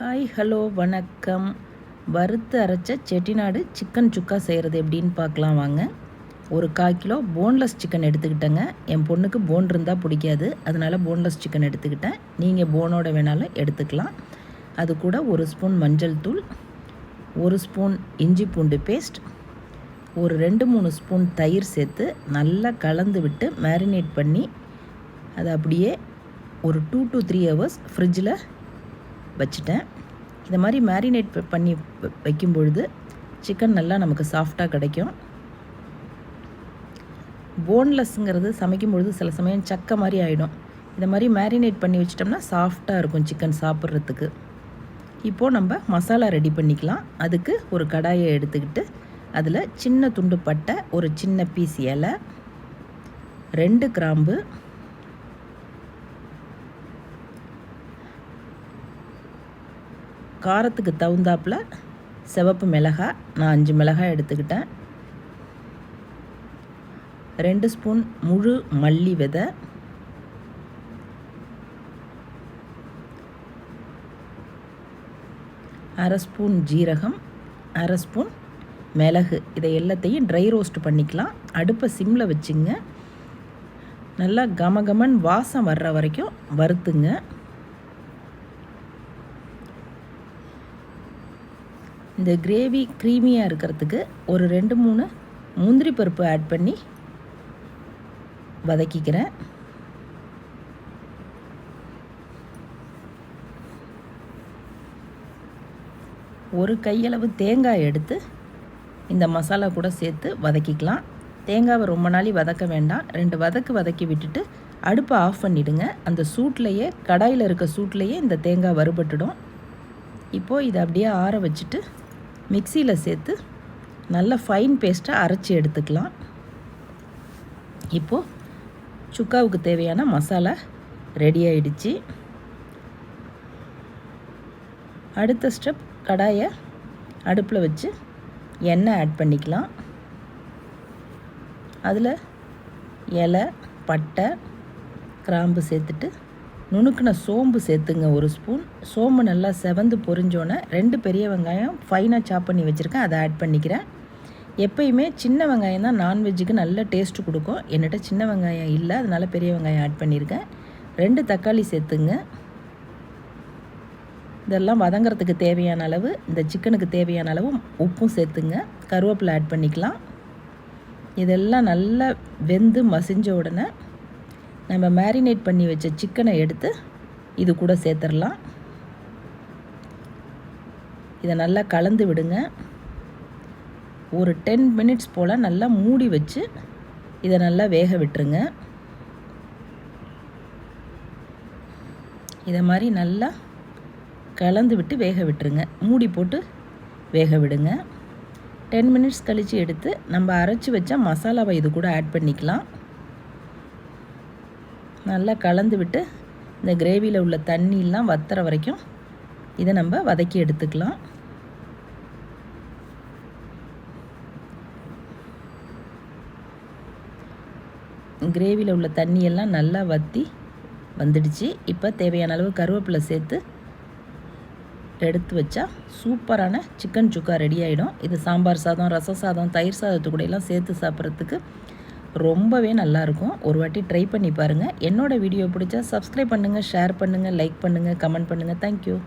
Hi hello வணக்கம். வறுத்து அரைச்ச செட்டிநாடு சிக்கன் சுக்கா செய்கிறது எப்படின்னு பார்க்கலாம் வாங்க. ஒரு கால் கிலோ போன்லெஸ் சிக்கன் எடுத்துக்கிட்டேங்க. என் பொண்ணுக்கு போன் இருந்தால் பிடிக்காது. அதனால் போன்லெஸ் சிக்கன் எடுத்துக்கிட்டேன். நீங்கள் போனோட வேணாலும் எடுத்துக்கலாம். அது கூட ஒரு ஸ்பூன் மஞ்சள் தூள் ஒரு ஸ்பூன் இஞ்சி பூண்டு பேஸ்ட் ஒரு ரெண்டு மூணு ஸ்பூன் தயிர் சேர்த்து நல்லா கலந்து விட்டு மேரினேட் பண்ணி அதை அப்படியே ஒரு டூ டு த்ரீ ஹவர்ஸ் ஃப்ரிட்ஜில் வச்சுட்டேன். இந்த மாதிரி மேரினேட் பண்ணி வைக்கும் பொழுது சிக்கன் நல்லா நமக்கு சாஃப்டாக கிடைக்கும். போன்லெஸ்ங்கிறது சமைக்கும் பொழுது சில சமயம் சக்க மாதிரி ஆகிடும் இந்த மாதிரி மேரினேட் பண்ணி வச்சிட்டோம்னா சாஃப்டாக இருக்கும் சிக்கன் சாப்பிட்றதுக்கு. இப்போது நம்ம மசாலா ரெடி பண்ணிக்கலாம். அதுக்கு ஒரு கடாயை எடுத்துக்கிட்டு அதில் சின்ன துண்டு பட்டை ஒரு சின்ன பீஸ் இலை ரெண்டு கிராம்பு காரத்துக்கு தகுந்தாப்பில் சிவப்பு மிளகாய் நான் அஞ்சு மிளகாய் எடுத்துக்கிட்டேன். ரெண்டு ஸ்பூன் முழு மல்லி விதை. அரை ஸ்பூன் ஜீரகம் அரை ஸ்பூன் மிளகு. இதை எல்லாத்தையும் ட்ரை ரோஸ்ட் பண்ணிக்கலாம். அடுப்பை சிம்மில் வச்சுங்க. நல்லா கமகமன் வாசம் வர்ற வரைக்கும் வறுத்துங்க. இந்த கிரேவி க்ரீமியாக இருக்கிறதுக்கு ஒரு ரெண்டு மூணு முந்திரி பருப்பு ஆட் பண்ணி வதக்கிக்கிறேன். ஒரு கையளவு தேங்காய் எடுத்து இந்த மசாலா கூட சேர்த்து வதக்கிக்கலாம். தேங்காவை ரொம்ப நாளி வதக்க வேண்டாம். ரெண்டு வதக்கு வதக்கி விட்டுட்டு அடுப்பை ஆஃப் பண்ணிவிடுங்க அந்த சூட்லேயே கடாயில் இருக்க சூட்லேயே இந்த தேங்காய் வறுபட்டுடும். இப்போது இதை அப்படியே ஆற வச்சுட்டு மிக்சியில் சேர்த்து நல்ல ஃபைன் பேஸ்ட்டாக அரைச்சி எடுத்துக்கலாம். இப்போது சுக்காவுக்கு தேவையான மசாலா ரெடி ஆயிடுச்சு. அடுத்த ஸ்டெப் கடாயை அடுப்பில் வச்சு எண்ணெய் ஆட் பண்ணிக்கலாம். அதில் இலை பட்டை கிராம்பு சேர்த்துட்டு நுணுக்கின சோம்பு சேர்த்துங்க ஒரு ஸ்பூன். சோம்பு நல்லா செவந்து பொரிஞ்சோன்னே ரெண்டு பெரிய வெங்காயம் ஃபைனாக சாப் பண்ணி வச்சுருக்கேன் அதை ஆட் பண்ணிக்கிறேன். எப்பயுமே சின்ன வெங்காயம் தான் நான்வெஜ்ஜுக்கு நல்ல டேஸ்ட்டு கொடுக்கும். என்னட்ட சின்ன வெங்காயம் இல்லை அதனால் பெரிய வெங்காயம் ஆட் பண்ணியிருக்கேன் ரெண்டு தக்காளி சேர்த்துங்க. இதெல்லாம் வதங்கிறதுக்கு தேவையான அளவு இந்த சிக்கனுக்கு தேவையான அளவு உப்பும் சேர்த்துங்க. கருவேப்பிலை ஆட் பண்ணிக்கலாம். இதெல்லாம் நல்லா வெந்து மசிஞ்ச உடனே நம்ம மேரினேட் பண்ணி வச்ச சிக்கனை எடுத்து இது கூட சேர்த்துடலாம். இதை நல்லா கலந்து விடுங்க. ஒரு டென் மினிட்ஸ் போல் நல்லா மூடி வச்சு இதை நல்லா வேக விட்டுருங்க. இதை மாதிரி நல்லா கலந்து விட்டு வேக விட்டுருங்க. மூடி போட்டு வேக விடுங்க. டென் மினிட்ஸ் கழித்து எடுத்து நம்ம அரைச்சி வச்ச மசாலாவை இது கூட ஆட் பண்ணிக்கலாம். நல்லா கலந்து விட்டு இந்த கிரேவியில் உள்ள தண்ணியெலாம் வத்துற வரைக்கும் இதை நம்ம வதக்கி எடுத்துக்கலாம். கிரேவியில் உள்ள தண்ணியெல்லாம் நல்லா வற்றி வந்துடுச்சு. இப்போ தேவையான அளவு கருவேப்பிலை சேர்த்து எடுத்து வச்சா சூப்பரான சிக்கன் சுக்கா ரெடி ஆகிடும் இது சாம்பார் சாதம் ரச சாதம் தயிர் சாதத்து கூட சேர்த்து சாப்பிட்றதுக்கு ரொம்பவே நல்லாயிருக்கும். ஒரு வாட்டி ட்ரை பண்ணி பாருங்கள் என்னோடய வீடியோ பிடிச்சா சப்ஸ்கிரைப் பண்ணுங்கள் ஷேர் பண்ணுங்கள் லைக் பண்ணுங்கள் கமெண்ட் பண்ணுங்கள் தேங்க்யூ